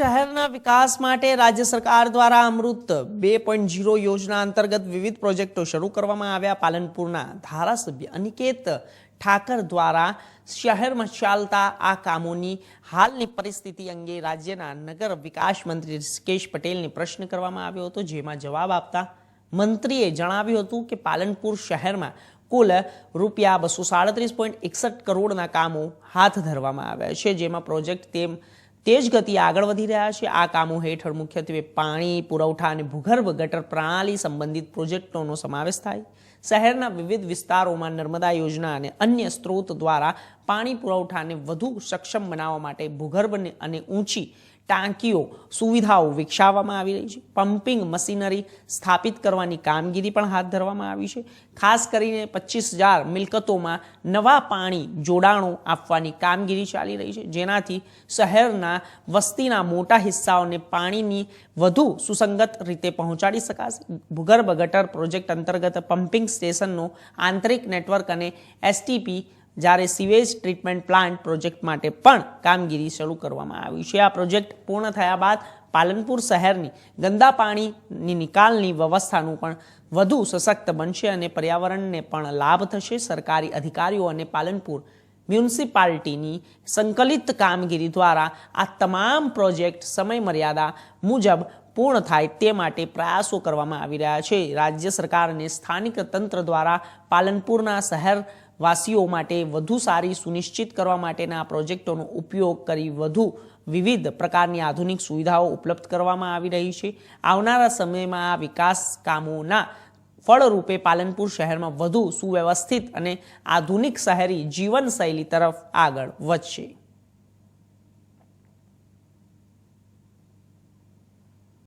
શહેરના વિકાસ માટે રાજ્ય સરકાર દ્વારા અમૃત બે પોઈન્ટ ઝીરો યોજના અંતર્ગત વિવિધ પ્રોજેક્ટો શરૂ કરવામાં આવ્યા. પાલનપુરના ધારાસભ્ય અનિકેત ઠાકર દ્વારા શહેરમાં ચાલતા આ કામોની હાલની પરિસ્થિતિ અંગે રાજ્યના નગર વિકાસ મંત્રી ઋષિકેશ પટેલને પ્રશ્ન કરવામાં આવ્યો હતો, જેમાં જવાબ આપતા મંત્રીએ જણાવ્યું હતું કે પાલનપુર શહેરમાં કુલ રૂપિયા બસો સાડત્રીસ પોઈન્ટ એકસઠ કરોડના કામો હાથ ધરવામાં આવ્યા છે, જેમાં પ્રોજેક્ટ તેમ તેજ ગતિએ આગળ વધી રહ્યા છે. આ કામો હેઠળ મુખ્યત્વે પાણી, પુરવઠા અને ભૂગર્ભ ગટર પ્રણાલી સંબંધિત પ્રોજેક્ટોનો સમાવેશ થાય. શહેરના વિવિધ વિસ્તારોમાં નર્મદા યોજના અને અન્ય સ્ત્રોત દ્વારા પાણી પુરવઠાને વધુ સક્ષમ બનાવવા માટે ભૂગર્ભ અને ઊંચી ટાંકીઓ સુવિધાઓ વિકસાવવામાં આવી રહી છે. પમ્પિંગ મશીનરી સ્થાપિત કરવાની કામગીરી પણ હાથ ધરવામાં આવી છે. ખાસ કરીને પચીસ હજાર મિલકતોમાં નવા પાણી જોડાણો આપવાની કામગીરી ચાલી રહી છે. જેનાથી શહેરના વસ્તીના મોટા હિસ્સાઓને પાણીની વધુ સુસંગત રીતે પહોંચાડી શકાશે. ભૂગર્ભ ગટર પ્રોજેક્ટ અંતર્ગત પમ્પિંગ સ્ટેશનનો આંતરિક નેટવર્ક અને એસટીપી જ્યારે સિવેજ ટ્રીટમેન્ટ પ્લાન્ટ પ્રોજેક્ટ માટે પણ કામગીરી શરૂ કરવામાં આવી છે. આ પ્રોજેક્ટ પૂર્ણ થયા બાદ પાલનપુર શહેરની ગંદા પાણીની નિકાલની વ્યવસ્થાનું પણ વધુ સશક્ત બનશે અને પર્યાવરણને પણ લાભ થશે. સરકારી અધિકારીઓ અને પાલનપુર મ્યુનિસિપાલિટીની સંકલિત કામગીરી દ્વારા આ તમામ પ્રોજેક્ટ સમયમર્યાદા મુજબ પૂર્ણ થાય તે માટે પ્રયાસો કરવામાં આવી રહ્યા છે. રાજ્ય સરકાર અને સ્થાનિક તંત્ર દ્વારા પાલનપુરના શહેર વાસીઓ માટે વધુ સારી સુનિશ્ચિત કરવા માટેના પ્રોજેક્ટોનો ઉપયોગ કરી વધુ વિવિધ પ્રકારની આધુનિક સુવિધાઓ ઉપલબ્ધ કરવામાં આવી રહી છે. આવનારા સમયમાં આ વિકાસ કામોના ફળરૂપે પાલનપુર શહેરમાં વધુ સુવ્યવસ્થિત અને આધુનિક શહેરી જીવનશૈલી તરફ આગળ વધશે.